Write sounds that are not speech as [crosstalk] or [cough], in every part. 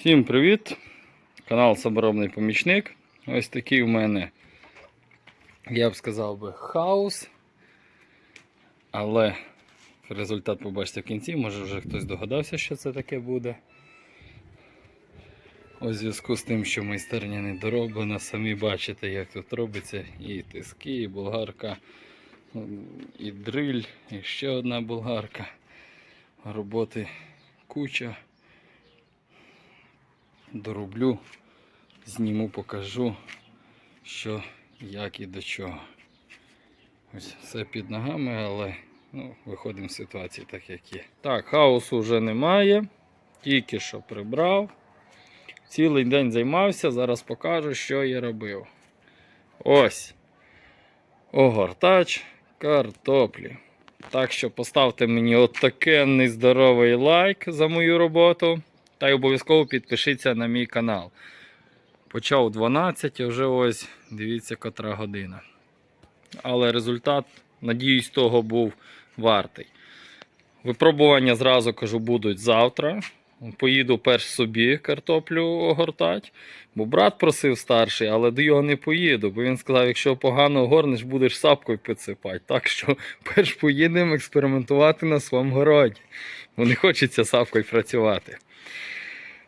Всім привіт! Канал Саморобний Помічник. Ось такий у мене, я б сказав би, хаос. Але результат побачите в кінці, може вже хтось догадався, що це таке буде. У зв'язку з тим, що майстерня не дороблена, самі бачите, як тут робиться і тиски, і болгарка, і дриль, і ще одна болгарка. Роботи куча дороблю, зніму, покажу, що, як і до чого. Ось все під ногами, але ну, виходимо з ситуації так, як є. Так, хаосу вже немає. Тільки що прибрав. Цілий день займався, зараз покажу, що я робив. Ось. Огортач картоплі. Так що поставте мені отакенний здоровий лайк за мою роботу. Та й обов'язково підпишіться на мій канал. Почав 12, а вже ось дивіться, котра година. Але результат, надіюсь, того був вартий. Випробування зразу кажу, будуть завтра. Поїду перш собі картоплю огортати. Бо брат просив старший, але до його не поїду, бо він сказав, якщо погано огорнеш, будеш сапкою підсипати. Так що [laughs] перш поїдемо експериментувати на своєму городі. Бо не хочеться сапкою працювати.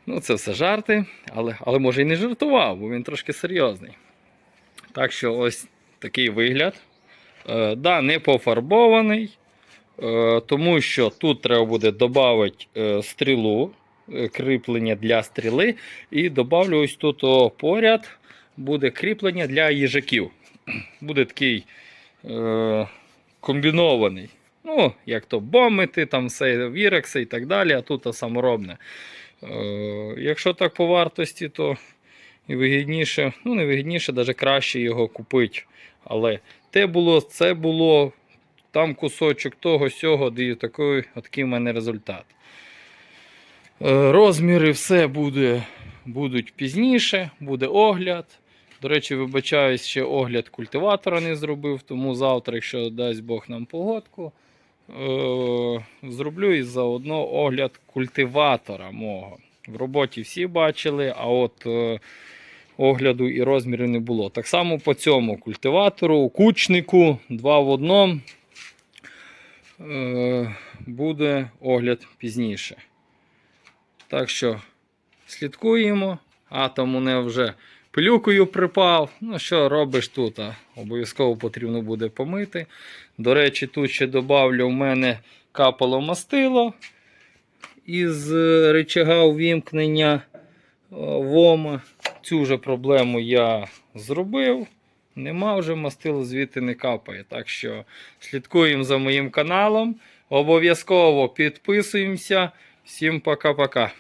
Ну, це все жарти, але, але може і не жартував, бо він трошки серйозний. Так що ось такий вигляд. Е, да, не пофарбований, е, тому що тут треба буде додати е, стрілу, кріплення для стріли. І додавлю ось тут о, поряд буде кріплення для їжаків. [clears throat] Буде такий е, комбінований. Ну, як то бомити, там все вірекси і так далі, а тут саморобне. Е, Якщо так по вартості, то вигідніше, ну не вигідніше, навіть краще його купити. Але те було, це було, там кусочок того, сього, і такий, такий в мене результат. Е, Розміри все буде, будуть пізніше, буде огляд. До речі, вибачаюсь, ще огляд культиватора не зробив, тому завтра, якщо дасть Бог нам погодку, е, зроблю і заодно огляд культиватора мого. В роботі всі бачили, а от е, огляду і розмірів не було. Так само по цьому культиватору, кучнику, два в одному буде огляд пізніше. Так що слідкуємо. Атом у мене вже пилюкою припав. Ну, що робиш тут? Обов'язково потрібно буде помити. До речі, тут ще додавлю, в мене капало мастило із е, рычага увімкнення е, ВОМа. Цю вже проблему я зробив. Нема вже мастило звідти не капає. Так що слідкуємо за моїм каналом. Обов'язково підписуємося. Всім пока-пока.